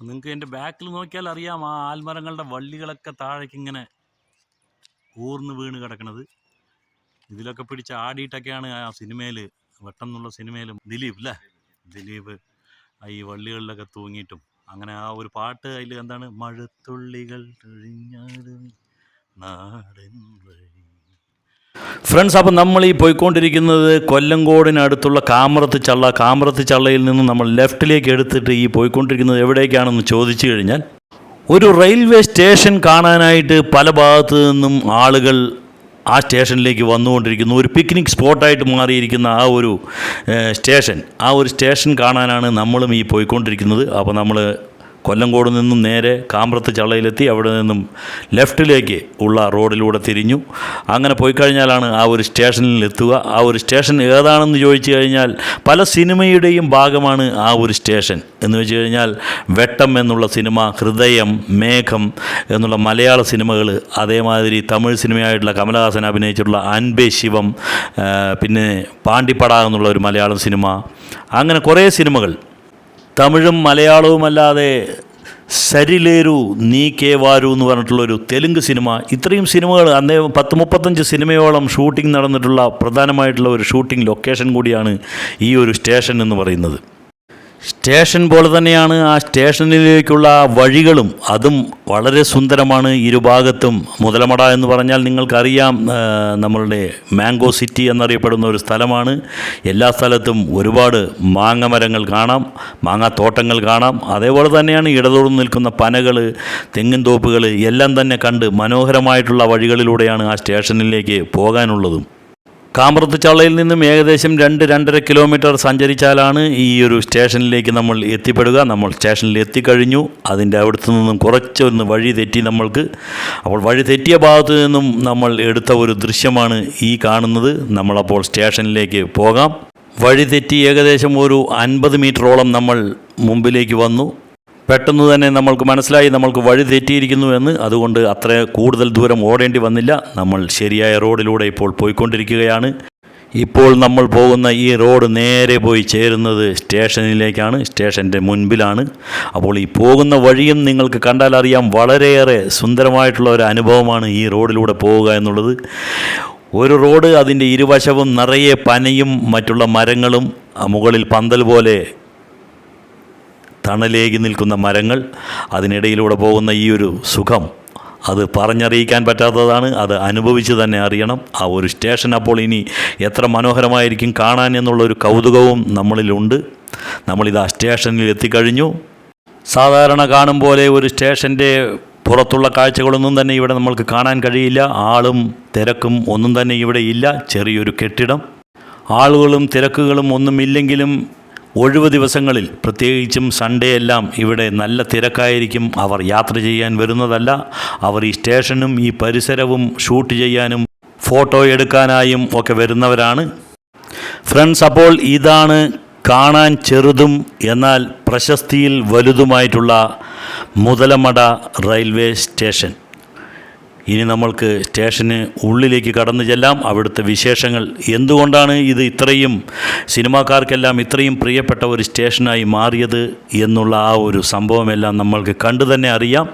നിങ്ങൾക്ക് എന്റെ ബാക്കിൽ നോക്കിയാൽ അറിയാം ആ ആൽമരങ്ങളുടെ വള്ളികളൊക്കെ താഴേക്ക് ഇങ്ങനെ ഊർന്ന് വീണ് കിടക്കണത്. ഇതിലൊക്കെ പിടിച്ച് ആടിയിട്ടൊക്കെയാണ് ആ സിനിമയിൽ വെട്ടം എന്നുള്ള സിനിമയിലും ദിലീപ് അല്ലേ ദിലീപ് ഈ വള്ളികളിലൊക്കെ തൂങ്ങിയിട്ടും. അങ്ങനെ ആ ഒരു പാട്ട് അതിൽ എന്താണ്? മഴത്തുള്ളികൾ നാടൻ വഴി ഫ്രണ്ട്സ് അപ്പം നമ്മൾ ഈ പോയിക്കൊണ്ടിരിക്കുന്നത് കൊല്ലങ്കോടിനടുത്തുള്ള കാമറത്ത് ചള്ള കാമറത്ത് ചള്ളയിൽ നിന്ന് നമ്മൾ ലെഫ്റ്റിലേക്ക് എടുത്തിട്ട് ഈ പോയിക്കൊണ്ടിരിക്കുന്നത് എവിടേക്കാണെന്ന് ചോദിച്ചു കഴിഞ്ഞാൽ ഒരു റെയിൽവേ സ്റ്റേഷൻ കാണാനായിട്ട് പല ഭാഗത്തു നിന്നും ആളുകൾ ആ സ്റ്റേഷനിലേക്ക് വന്നുകൊണ്ടിരിക്കുന്നു. ഒരു പിക്നിക് സ്പോട്ടായിട്ട് മാറിയിരിക്കുന്ന ആ ഒരു സ്റ്റേഷൻ. ആ ഒരു സ്റ്റേഷൻ കാണാനാണ് നമ്മളും ഈ പോയിക്കൊണ്ടിരിക്കുന്നത്. അപ്പോൾ നമ്മൾ കൊല്ലങ്കോട് നിന്നും നേരെ കാമ്പ്രത്ത് ചള്ളയിലെത്തി അവിടെ നിന്നും ലെഫ്റ്റിലേക്ക് ഉള്ള റോഡിലൂടെ തിരിഞ്ഞു. അങ്ങനെ പോയി കഴിഞ്ഞാലാണ് ആ ഒരു സ്റ്റേഷനിൽ എത്തുക. ആ ഒരു സ്റ്റേഷൻ ഏതാണെന്ന് ചോദിച്ചു കഴിഞ്ഞാൽ പല സിനിമയുടെയും ഭാഗമാണ് ആ ഒരു സ്റ്റേഷൻ എന്ന് വെച്ച് കഴിഞ്ഞാൽ വെട്ടം എന്നുള്ള സിനിമ ഹൃദയം മേഘം എന്നുള്ള മലയാള സിനിമകൾ അതേമാതിരി തമിഴ് സിനിമയായിട്ടുള്ള കമലഹാസൻ അഭിനയിച്ചിട്ടുള്ള അൻപേ ശിവം പിന്നെ പാണ്ടിപ്പട എന്നുള്ള ഒരു മലയാളം സിനിമ. അങ്ങനെ കുറേ സിനിമകൾ. തമിഴും മലയാളവുമല്ലാതെ സരിലേരു നീ കെ വാരു എന്ന് പറഞ്ഞിട്ടുള്ളൊരു തെലുങ്ക് സിനിമ. ഇത്രയും സിനിമകൾ അന്നേ പത്ത് മുപ്പത്തഞ്ച് സിനിമയോളം ഷൂട്ടിംഗ് നടന്നിട്ടുള്ള പ്രധാനമായിട്ടുള്ള ഒരു ഷൂട്ടിംഗ് ലൊക്കേഷൻ കൂടിയാണ് ഈ ഒരു സ്റ്റേഷൻ എന്ന് പറയുന്നത്. സ്റ്റേഷൻ പോലെ തന്നെയാണ് ആ സ്റ്റേഷനിലേക്കുള്ള വഴികളും അതും വളരെ സുന്ദരമാണ് ഇരുഭാഗത്തും. മുതലമട എന്ന് പറഞ്ഞാൽ നിങ്ങൾക്കറിയാം നമ്മളുടെ മാംഗോ സിറ്റി എന്നറിയപ്പെടുന്ന ഒരു സ്ഥലമാണ്. എല്ലാ സ്ഥലത്തും ഒരുപാട് മാങ്ങ മരങ്ങൾ കാണാം മാങ്ങാത്തോട്ടങ്ങൾ കാണാം. അതേപോലെ തന്നെയാണ് ഇടതോടും നിൽക്കുന്ന പനകൾ തെങ്ങിൻ തോപ്പുകൾ എല്ലാം തന്നെ കണ്ട് മനോഹരമായിട്ടുള്ള വഴികളിലൂടെയാണ് ആ സ്റ്റേഷനിലേക്ക് പോകാനുള്ളതും. കാമ്പ്രത്ത് ചള്ളയിൽ നിന്നും ഏകദേശം രണ്ട് രണ്ടര കിലോമീറ്റർ സഞ്ചരിച്ചാലാണ് ഈ ഒരു സ്റ്റേഷനിലേക്ക് നമ്മൾ എത്തിപ്പെടുക. നമ്മൾ സ്റ്റേഷനിൽ എത്തിക്കഴിഞ്ഞു. അതിന്റെ അവിടുത്തെ നിന്നും കുറച്ചൊന്ന് വഴി തെറ്റി നമ്മൾക്ക്. അപ്പോൾ വഴി തെറ്റിയ ഭാഗത്തു നിന്നും നമ്മൾ എടുത്ത ഒരു ദൃശ്യമാണ് ഈ കാണുന്നത്. നമ്മളപ്പോൾ സ്റ്റേഷനിലേക്ക് പോകാം. വഴി തെറ്റി ഏകദേശം ഒരു അൻപത് മീറ്ററോളം നമ്മൾ മുമ്പിലേക്ക് വന്നു. പെട്ടെന്ന് തന്നെ നമ്മൾക്ക് മനസ്സിലായി നമ്മൾക്ക് വഴി തെറ്റിയിരിക്കുന്നു എന്ന്. അതുകൊണ്ട് അത്ര കൂടുതൽ ദൂരം ഓടേണ്ടി വന്നില്ല. നമ്മൾ ശരിയായ റോഡിലൂടെ ഇപ്പോൾ പോയിക്കൊണ്ടിരിക്കുകയാണ്. ഇപ്പോൾ നമ്മൾ പോകുന്ന ഈ റോഡ് നേരെ പോയി ചേരുന്നത് സ്റ്റേഷനിലേക്കാണ് സ്റ്റേഷന്റെ മുൻപിലാണ്. അപ്പോൾ ഈ പോകുന്ന വഴിയും നിങ്ങൾക്ക് കണ്ടാൽ അറിയാം വളരെയേറെ സുന്ദരമായിട്ടുള്ള ഒരു അനുഭവമാണ് ഈ റോഡിലൂടെ പോവുക എന്നുള്ളത്. ഒരു റോഡ് അതിന്റെ ഇരുവശവും നിറയെ പനയും മറ്റുള്ള മരങ്ങളും മുകളിൽ പന്തൽ പോലെ തണലേകി നിൽക്കുന്ന മരങ്ങൾ അതിനിടയിലൂടെ പോകുന്ന ഈ ഒരു സുഖം അത് പറഞ്ഞറിയിക്കാൻ പറ്റാത്തതാണ് അത് അനുഭവിച്ച് തന്നെ അറിയണം. ആ ഒരു സ്റ്റേഷൻ അപ്പോൾ ഇനി എത്ര മനോഹരമായിരിക്കും കാണാൻ എന്നുള്ളൊരു കൗതുകവും നമ്മളിലുണ്ട് നമ്മളിത് ആ സ്റ്റേഷനിൽ എത്തിക്കഴിഞ്ഞു. സാധാരണ കാണും പോലെ ഒരു സ്റ്റേഷന്റെ പുറത്തുള്ള കാഴ്ചകളൊന്നും തന്നെ ഇവിടെ നമ്മൾക്ക് കാണാൻ കഴിയില്ല. ആളും തിരക്കും ഒന്നും തന്നെ ഇവിടെ ഇല്ല. ചെറിയൊരു കെട്ടിടം. ആളുകളും തിരക്കുകളും ഒന്നുമില്ലെങ്കിലും ഒഴിവ് ദിവസങ്ങളിൽ പ്രത്യേകിച്ചും സൺഡേ എല്ലാം ഇവിടെ നല്ല തിരക്കായിരിക്കും. അവർ യാത്ര ചെയ്യാൻ വരുന്നതല്ല. അവർ ഈ സ്റ്റേഷനും ഈ പരിസരവും ഷൂട്ട് ചെയ്യാനും ഫോട്ടോ എടുക്കാനായും ഒക്കെ വരുന്നവരാണ്. ഫ്രണ്ട്സ് അപ്പോൾ ഇതാണ് കാണാൻ ചെറുതും എന്നാൽ പ്രശസ്തിയിൽ വലുതുമായിട്ടുള്ള മുതലമട റെയിൽവേ സ്റ്റേഷൻ. ഇനി നമ്മൾക്ക് സ്റ്റേഷന് ഉള്ളിലേക്ക് കടന്നു ചെല്ലാം. അവിടുത്തെ വിശേഷങ്ങൾ എന്തുകൊണ്ടാണ് ഇത് ഇത്രയും സിനിമാക്കാർക്കെല്ലാം ഇത്രയും പ്രിയപ്പെട്ട ഒരു സ്റ്റേഷനായി മാറിയത് എന്നുള്ള ആ ഒരു സംഭവമെല്ലാം നമ്മൾക്ക് കണ്ടു തന്നെ അറിയാം.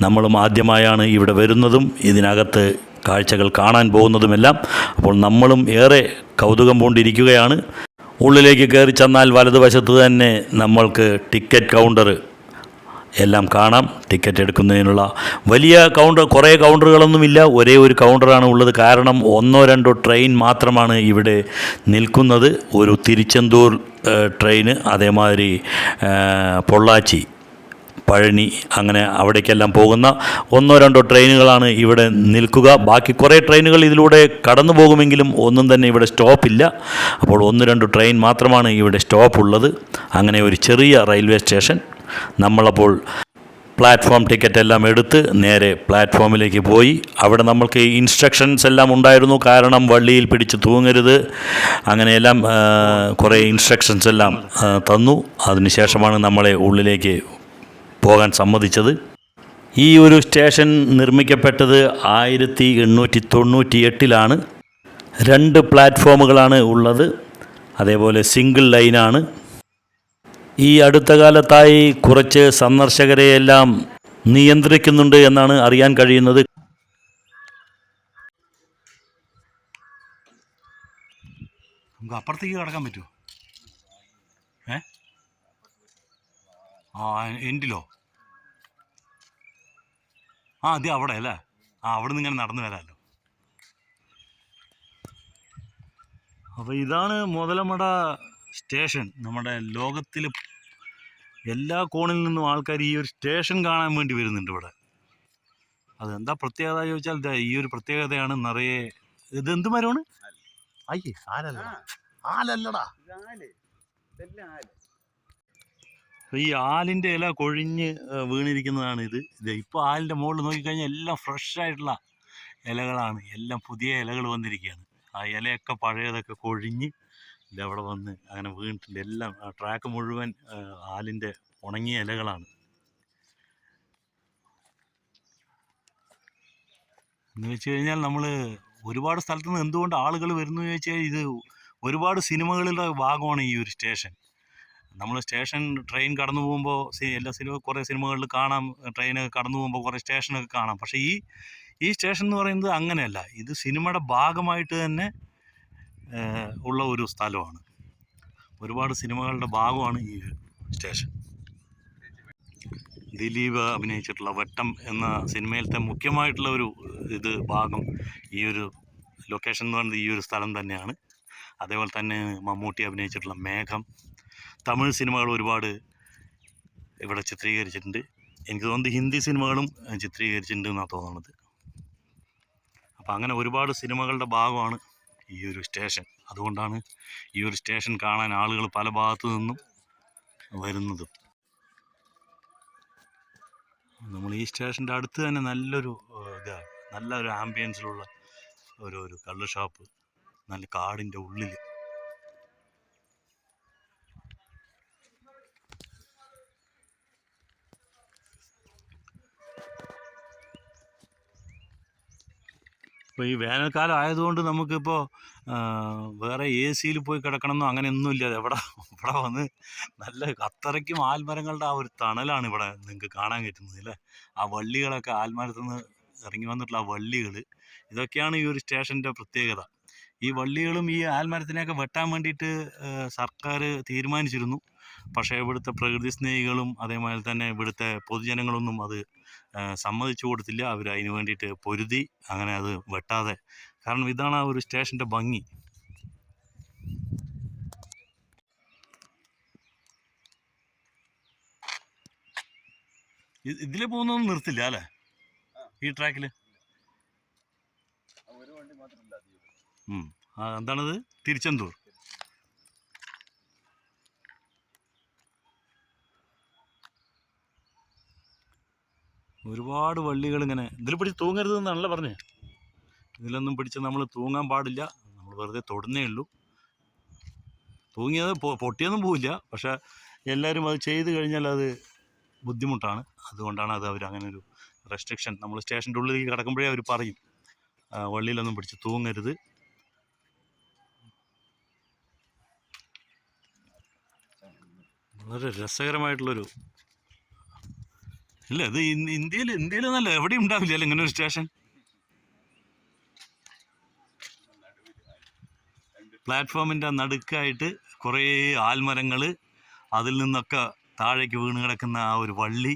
നമ്മളും ആദ്യമായാണ് ഇവിടെ വരുന്നതും ഇതിനകത്ത് കാഴ്ചകൾ കാണാൻ പോകുന്നതുമെല്ലാം. അപ്പോൾ നമ്മളും ഏറെ കൗതുകം പൂണ്ടിരിക്കുകയാണ്. ഉള്ളിലേക്ക് കയറി ചെന്നാൽ വലതുവശത്ത് തന്നെ നമ്മൾക്ക് ടിക്കറ്റ് കൗണ്ടർ എല്ലാം കാണാം. ടിക്കറ്റ് എടുക്കുന്നതിനുള്ള വലിയ കൗണ്ടർ കുറേ കൗണ്ടറുകളൊന്നുമില്ല ഒരേ ഒരു കൗണ്ടറാണ് ഉള്ളത്. കാരണം ഒന്നോ രണ്ടോ ട്രെയിൻ മാത്രമാണ് ഇവിടെ നിൽക്കുന്നത്. ഒരു തിരുച്ചെന്തൂർ ട്രെയിന് അതേമാതിരി പൊള്ളാച്ചി പഴനി അങ്ങനെ അവിടേക്കെല്ലാം പോകുന്ന ഒന്നോ രണ്ടോ ട്രെയിനുകളാണ് ഇവിടെ നിൽക്കുക. ബാക്കി കുറേ ട്രെയിനുകൾ ഇതിലൂടെ കടന്നു പോകുമെങ്കിലും ഒന്നും തന്നെ ഇവിടെ സ്റ്റോപ്പില്ല അപ്പോൾ ഒന്ന് രണ്ട് ട്രെയിൻ മാത്രമാണ് ഇവിടെ സ്റ്റോപ്പ് ഉള്ളത്. അങ്ങനെ ഒരു ചെറിയ റെയിൽവേ സ്റ്റേഷൻ നമ്മളപ്പോൾ പ്ലാറ്റ്ഫോം ടിക്കറ്റ് എല്ലാം എടുത്ത് നേരെ പ്ലാറ്റ്ഫോമിലേക്ക് പോയി. അവിടെ നമ്മൾക്ക് ഇൻസ്ട്രക്ഷൻസ് എല്ലാം ഉണ്ടായിരുന്നു. കാരണം വള്ളിയിൽ പിടിച്ച് തൂങ്ങരുത്. അങ്ങനെയെല്ലാം കുറേ ഇൻസ്ട്രക്ഷൻസ് എല്ലാം തന്നു. അതിനുശേഷമാണ് നമ്മളെ ഉള്ളിലേക്ക് പോകാൻ സമ്മതിച്ചത്. ഈ ഒരു സ്റ്റേഷൻ നിർമ്മിക്കപ്പെട്ടത് ആയിരത്തി എണ്ണൂറ്റി തൊണ്ണൂറ്റി എട്ടിലാണ് രണ്ട് പ്ലാറ്റ്ഫോമുകളാണ് ഉള്ളത്. അതേപോലെ സിംഗിൾ ലൈനാണ് ഈ അടുത്ത കാലത്തായി കുറച്ച് സന്ദർശകരെയെല്ലാം നിയന്ത്രിക്കുന്നുണ്ട് എന്നാണ് അറിയാൻ കഴിയുന്നത്. നമുക്ക് അപ്പുറത്തേക്ക് കടക്കാൻ പറ്റുമോ? ഏ? ആ എൻഡിലോ? ആ അതെ അവിടെ അല്ലേ? ആ അവിടെ നിന്ന് ഇങ്ങനെ നടന്നു വരാമല്ലോ അപ്പോൾ ഇതാണ് മുതലമട സ്റ്റേഷൻ നമ്മുടെ ലോകത്തിൽ എല്ലാ കോണിൽ നിന്നും ആൾക്കാർ ഈ ഒരു സ്റ്റേഷൻ കാണാൻ വേണ്ടി വരുന്നുണ്ട് ഇവിടെ. അതെന്താ പ്രത്യേകത ചോദിച്ചാൽ ഈ ഒരു പ്രത്യേകതയാണ് നിറയെ ഇത് എന്ത് മരമാണ്? അയ്യേ ആലല്ല. ആലല്ലടാ. അപ്പൊ ഈ ആലിന്റെ ഇല കൊഴിഞ്ഞ് വീണിരിക്കുന്നതാണ് ഇത്. ഇത് ഇപ്പോൾ ആലിന്റെ മുകളിൽ നോക്കിക്കഴിഞ്ഞാൽ എല്ലാം ഫ്രഷ് ആയിട്ടുള്ള ഇലകളാണ്. എല്ലാം പുതിയ ഇലകൾ വന്നിരിക്കുകയാണ്. ആ ഇലയൊക്കെ പഴയതൊക്കെ കൊഴിഞ്ഞ് ഇതവിടെ വന്ന് അങ്ങനെ വീണിട്ടുണ്ട്. എല്ലാം ട്രാക്ക് മുഴുവൻ ആലിന്റെ ഉണങ്ങിയ ഇലകളാണ്. എന്ന് വെച്ച് കഴിഞ്ഞാൽ നമ്മൾ ഒരുപാട് സ്ഥലത്തു നിന്ന് എന്തുകൊണ്ട് ആളുകൾ വരുന്നു എന്ന് വെച്ചാൽ ഇത് ഒരുപാട് സിനിമകളുടെ ഭാഗമാണ് ഈ ഒരു സ്റ്റേഷൻ. നമ്മൾ സ്റ്റേഷൻ ട്രെയിൻ കടന്നു പോകുമ്പോൾ എല്ലാ സിനിമ കുറേ സിനിമകളിൽ കാണാം ട്രെയിൻ കടന്നു പോകുമ്പോൾ കുറേ സ്റ്റേഷനൊക്കെ കാണാം. പക്ഷേ ഈ ഈ സ്റ്റേഷൻ എന്ന് പറയുന്നത് അങ്ങനെയല്ല. ഇത് സിനിമയുടെ ഭാഗമായിട്ട് തന്നെ ഉള്ള ഒരു സ്ഥലമാണ്. ഒരുപാട് സിനിമകളുടെ ഭാഗമാണ് ഈ സ്റ്റേഷൻ. ദിലീപ് അഭിനയിച്ചിട്ടുള്ള വട്ടം എന്ന സിനിമയിലത്തെ മുഖ്യമായിട്ടുള്ള ഒരു ഇത് ഭാഗം ഈ ഒരു ലൊക്കേഷൻ എന്ന് പറയുന്നത് ഈ ഒരു സ്ഥലം തന്നെയാണ്. അതേപോലെ തന്നെ മമ്മൂട്ടി അഭിനയിച്ചിട്ടുള്ള മേഘം. തമിഴ് സിനിമകൾ ഒരുപാട് ഇവിടെ ചിത്രീകരിച്ചിട്ടുണ്ട്. എനിക്ക് തോന്നുന്നത് ഹിന്ദി സിനിമകളും ചിത്രീകരിച്ചിട്ടുണ്ട് എന്നാണ് തോന്നുന്നത്. അപ്പോൾ അങ്ങനെ ഒരുപാട് സിനിമകളുടെ ഭാഗമാണ് ഈ ഒരു സ്റ്റേഷൻ. അതുകൊണ്ടാണ് ഈ ഒരു സ്റ്റേഷൻ കാണാൻ ആളുകൾ പല ഭാഗത്തു നിന്നും വരുന്നതും. നമ്മൾ ഈ സ്റ്റേഷന്റെ അടുത്ത് തന്നെ നല്ലൊരു ഇതാണ് ഇതാ നല്ലൊരു ആംബിയൻസിലുള്ള ഒരു ഒരു കള്ള് ഷാപ്പ് നല്ല കാടിന്റെ ഉള്ളിൽ ഇപ്പോൾ ഈ വേനൽക്കാലം ആയതുകൊണ്ട് നമുക്കിപ്പോൾ വേറെ എ സിയിൽ പോയി കിടക്കണമെന്നോ അങ്ങനെയൊന്നുമില്ല. എവിടെ ഇവിടെ വന്ന് നല്ല അത്രയ്ക്കും ആൽമരങ്ങളുടെ ആ ഒരു തണലാണ് ഇവിടെ നിങ്ങൾക്ക് കാണാൻ പറ്റുന്നത് അല്ലേ? ആ വള്ളികളൊക്കെ ആൽമരത്തിൽ നിന്ന് ഇറങ്ങി വന്നിട്ടുള്ള ആ വള്ളികൾ ഇതൊക്കെയാണ് ഈ ഒരു സ്റ്റേഷന്റെ പ്രത്യേകത. ഈ വള്ളികളും ഈ ആൽമരത്തിനെയൊക്കെ വെട്ടാൻ വേണ്ടിയിട്ട് സർക്കാർ തീരുമാനിച്ചിരുന്നു. പക്ഷേ ഇവിടുത്തെ പ്രകൃതി സ്നേഹികളും അതേമാതിരി തന്നെ ഇവിടുത്തെ പൊതുജനങ്ങളൊന്നും അത് സമ്മതിച്ചു കൊടുത്തില്ല. അവർ അതിന് വേണ്ടിയിട്ട് പൊരുതി അങ്ങനെ അത് വെട്ടാതെ. കാരണം ഇതാണ് ആ ഒരു സ്റ്റേഷന്റെ ഭംഗി. ഇതിൽ പോകുന്നൊന്നും നിർത്തില്ല അല്ലേ? ഈ ട്രാക്കിൽ എന്താണത്? തിരുച്ചെന്തൂർ. ഒരുപാട് വള്ളികൾ ഇങ്ങനെ ഇതിൽ പിടിച്ച് തൂങ്ങരുത് എന്നാണല്ലോ പറഞ്ഞേ. ഇതിലൊന്നും പിടിച്ച് നമ്മൾ തൂങ്ങാൻ പാടില്ല. നമ്മൾ വെറുതെ തൊടുന്നേ ഉള്ളൂ. തൂങ്ങിയത് പൊട്ടിയൊന്നും പോവില്ല. പക്ഷെ എല്ലാവരും അത് ചെയ്ത് കഴിഞ്ഞാൽ അത് ബുദ്ധിമുട്ടാണ്. അതുകൊണ്ടാണ് അത് അവർ അങ്ങനെ ഒരു റെസ്ട്രിക്ഷൻ നമ്മൾ സ്റ്റേഷന്റെ ഉള്ളിലേക്ക് കിടക്കുമ്പോഴേ അവർ പറയും വള്ളിയിലൊന്നും പിടിച്ച് തൂങ്ങരുത്. വളരെ രസകരമായിട്ടുള്ളൊരു ഇല്ല ഇത് ഇന്ത്യയിൽ ഇന്ത്യയിൽ നല്ല എവിടെയും ഉണ്ടാവില്ല ഇങ്ങനെ ഒരു സ്റ്റേഷൻ പ്ലാറ്റ്ഫോമിന്റെ നടുക്കായിട്ട് കുറേ ആൽമരങ്ങൾ അതിൽ നിന്നൊക്കെ താഴേക്ക് വീണ് കിടക്കുന്ന ആ ഒരു വള്ളി.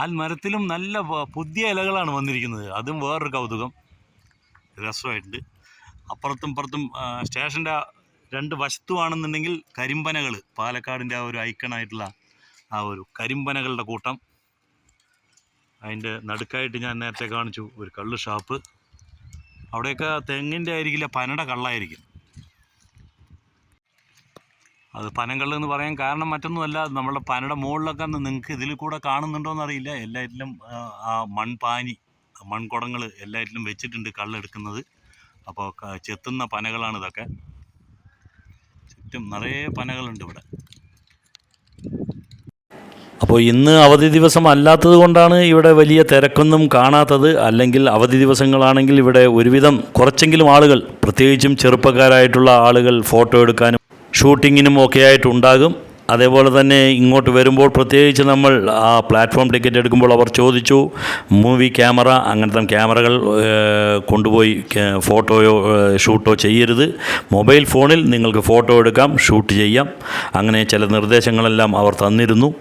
ആൽമരത്തിലും നല്ല പുതിയ ഇലകളാണ് വന്നിരിക്കുന്നത്. അതും വേറൊരു കൗതുകം. രസമായിട്ടുണ്ട്. അപ്പുറത്തും ഇപ്പുറത്തും സ്റ്റേഷന്റെ രണ്ട് വശത്തുമാണെന്നുണ്ടെങ്കിൽ കരിമ്പനകൾ പാലക്കാടിന്റെ ആ ഒരു ഐക്കണായിട്ടുള്ള ആ ഒരു കരിമ്പനകളുടെ കൂട്ടം. അതിന്റെ നടുക്കായിട്ട് ഞാൻ നേരത്തെ കാണിച്ചു ഒരു കള്ള് ഷാപ്പ്. അവിടെയൊക്കെ തെങ്ങിന്റെ ആയിരിക്കില്ല പനയുടെ കള്ളായിരിക്കും. അത് പനങ്കള്ള് എന്ന് പറയാൻ കാരണം മറ്റൊന്നുമല്ല നമ്മുടെ പനയുടെ മുകളിലൊക്കെ നിങ്ങൾക്ക് ഇതിൽ കൂടെ കാണുന്നുണ്ടോയെന്ന് അറിയില്ല. എല്ലാറ്റിലും ആ, ആ മൺപാനി മൺകുടങ്ങൾ എല്ലാറ്റിലും വെച്ചിട്ടുണ്ട് കള്ളെടുക്കുന്നത് അപ്പോൾ ചെത്തുന്ന പനകളാണ് ഇതൊക്കെ. ചുറ്റും നിറയെ പനകളുണ്ട് ഇവിടെ. അപ്പോൾ ഇന്ന് അവധി ദിവസം അല്ലാത്തത് കൊണ്ടാണ് ഇവിടെ വലിയ തിരക്കൊന്നും കാണാത്തത്. അല്ലെങ്കിൽ അവധി ദിവസങ്ങളാണെങ്കിൽ ഇവിടെ ഒരുവിധം കുറച്ചെങ്കിലും ആളുകൾ പ്രത്യേകിച്ചും ചെറുപ്പക്കാരായിട്ടുള്ള ആളുകൾ ഫോട്ടോ എടുക്കാനും ഷൂട്ടിങ്ങിനും ഒക്കെ ആയിട്ടുണ്ടാകും അതേപോലെ തന്നെ ഇങ്ങോട്ട് വരുമ്പോൾ പ്രത്യേകിച്ച് നമ്മൾ ആ പ്ലാറ്റ്ഫോം ടിക്കറ്റ് എടുക്കുമ്പോൾ അവർ ചോദിച്ചു മൂവി ക്യാമറ അങ്ങനത്തെ ക്യാമറകൾ കൊണ്ടുപോയി ഫോട്ടോയോ ഷൂട്ടോ ചെയ്യരുത്. മൊബൈൽ ഫോണിൽ നിങ്ങൾക്ക് ഫോട്ടോ എടുക്കാം ഷൂട്ട് ചെയ്യാം. അങ്ങനെ ചില നിർദ്ദേശങ്ങളെല്ലാം അവർ തന്നിരുന്നു.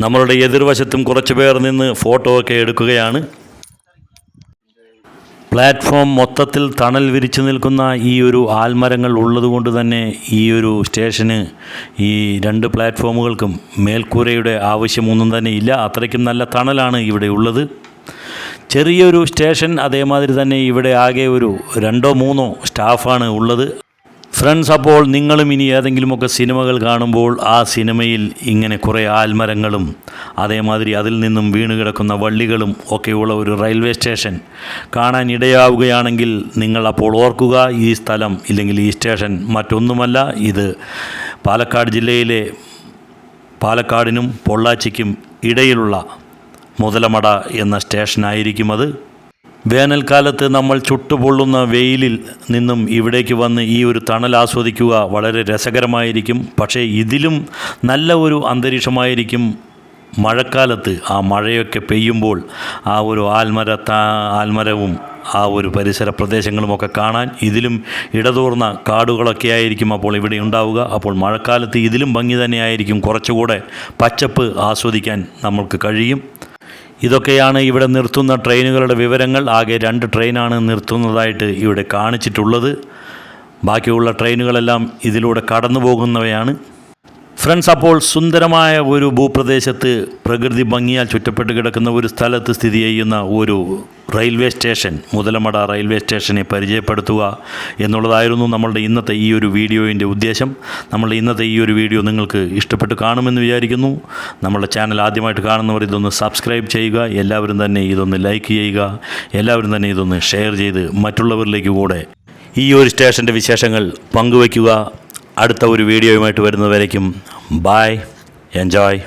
നമ്മളുടെ എതിർവശത്തും കുറച്ച് പേർ നിന്ന് ഫോട്ടോ ഒക്കെ എടുക്കുകയാണ്. പ്ലാറ്റ്ഫോം മൊത്തത്തിൽ തണൽ വിരിച്ചു നിൽക്കുന്ന ഈ ഒരു ആൽമരങ്ങൾ ഉള്ളതുകൊണ്ട് തന്നെ ഈ ഒരു സ്റ്റേഷന് ഈ രണ്ട് പ്ലാറ്റ്ഫോമുകൾക്കും മേൽക്കൂരയുടെ ആവശ്യമൊന്നും തന്നെ ഇല്ല. അത്രയ്ക്കും നല്ല തണലാണ് ഇവിടെ ഉള്ളത്. ചെറിയൊരു സ്റ്റേഷൻ അതേമാതിരി തന്നെ ഇവിടെ ആകെ ഒരു രണ്ടോ മൂന്നോ സ്റ്റാഫാണ് ഉള്ളത്. ഫ്രണ്ട്സ് അപ്പോൾ നിങ്ങളും ഇനി ഏതെങ്കിലുമൊക്കെ സിനിമകൾ കാണുമ്പോൾ ആ സിനിമയിൽ ഇങ്ങനെ കുറേ ആൽമരങ്ങളും അതേമാതിരി അതിൽ നിന്നും വീണ് കിടക്കുന്ന വള്ളികളും ഒക്കെയുള്ള ഒരു റെയിൽവേ സ്റ്റേഷൻ കാണാൻ ഇടയാവുകയാണെങ്കിൽ നിങ്ങൾ അപ്പോൾ ഓർക്കുക ഈ സ്ഥലം ഇല്ലെങ്കിൽ ഈ സ്റ്റേഷൻ മറ്റൊന്നുമല്ല. ഇത് പാലക്കാട് ജില്ലയിലെ പാലക്കാടിനും പൊള്ളാച്ചിക്കും ഇടയിലുള്ള മുതലമട എന്ന സ്റ്റേഷനായിരിക്കും അത്. വേനൽക്കാലത്ത് നമ്മൾ ചുട്ടുപൊള്ളുന്ന വെയിലിൽ നിന്നും ഇവിടേക്ക് വന്ന് ഈ ഒരു തണൽ ആസ്വദിക്കുക വളരെ രസകരമായിരിക്കും. പക്ഷേ ഇതിലും നല്ല ഒരു അന്തരീക്ഷമായിരിക്കും മഴക്കാലത്ത്. ആ മഴയൊക്കെ പെയ്യുമ്പോൾ ആ ഒരു ആൽമര ആൽമരവും ആ ഒരു പരിസര പ്രദേശങ്ങളുമൊക്കെ കാണാൻ ഇതിലും ഇടതൂർന്ന കാടുകളൊക്കെ ആയിരിക്കും അപ്പോൾ ഇവിടെ ഉണ്ടാവുക. അപ്പോൾ മഴക്കാലത്ത് ഇതിലും ഭംഗി തന്നെയായിരിക്കും. കുറച്ചുകൂടെ പച്ചപ്പ് ആസ്വദിക്കാൻ നമ്മൾക്ക് കഴിയും. ഇതൊക്കെയാണ് ഇവിടെ നിർത്തുന്ന ട്രെയിനുകളുടെ വിവരങ്ങൾ. ആകെ രണ്ട് ട്രെയിനാണ് നിർത്തുന്നതായിട്ട് ഇവിടെ കാണിച്ചിട്ടുള്ളത്. ബാക്കിയുള്ള ട്രെയിനുകളെല്ലാം ഇതിലൂടെ കടന്നു പോകുന്നവയാണ് ഫ്രണ്ട്സ് അപ്പോൾ സുന്ദരമായ ഒരു ഭൂപ്രദേശത്ത് പ്രകൃതി ഭംഗിയാൽ ചുറ്റപ്പെട്ട് കിടക്കുന്ന ഒരു സ്ഥലത്ത് സ്ഥിതി ചെയ്യുന്ന ഒരു റെയിൽവേ സ്റ്റേഷൻ മുതലമട റെയിൽവേ സ്റ്റേഷനെ പരിചയപ്പെടുത്തുക എന്നുള്ളതായിരുന്നു നമ്മളുടെ ഇന്നത്തെ ഈ ഒരു വീഡിയോയിന്റെ ഉദ്ദേശം. നമ്മളുടെ ഇന്നത്തെ ഈ ഒരു വീഡിയോ നിങ്ങൾക്ക് ഇഷ്ടപ്പെട്ട് കാണുമെന്ന് വിചാരിക്കുന്നു. നമ്മളുടെ ചാനൽ ആദ്യമായിട്ട് കാണുന്നവർ ഇതൊന്ന് സബ്സ്ക്രൈബ് ചെയ്യുക എല്ലാവരും തന്നെ ഇതൊന്ന് ലൈക്ക് ചെയ്യുക എല്ലാവരും തന്നെ ഇതൊന്ന് ഷെയർ ചെയ്ത് മറ്റുള്ളവരിലേക്ക് കൂടെ ഈ ഒരു സ്റ്റേഷന്റെ വിശേഷങ്ങൾ പങ്കുവയ്ക്കുക. അടുത്ത ഒരു വീഡിയോയുമായിട്ട് വരുന്നവരേക്കും ബായ് എൻജോയ്.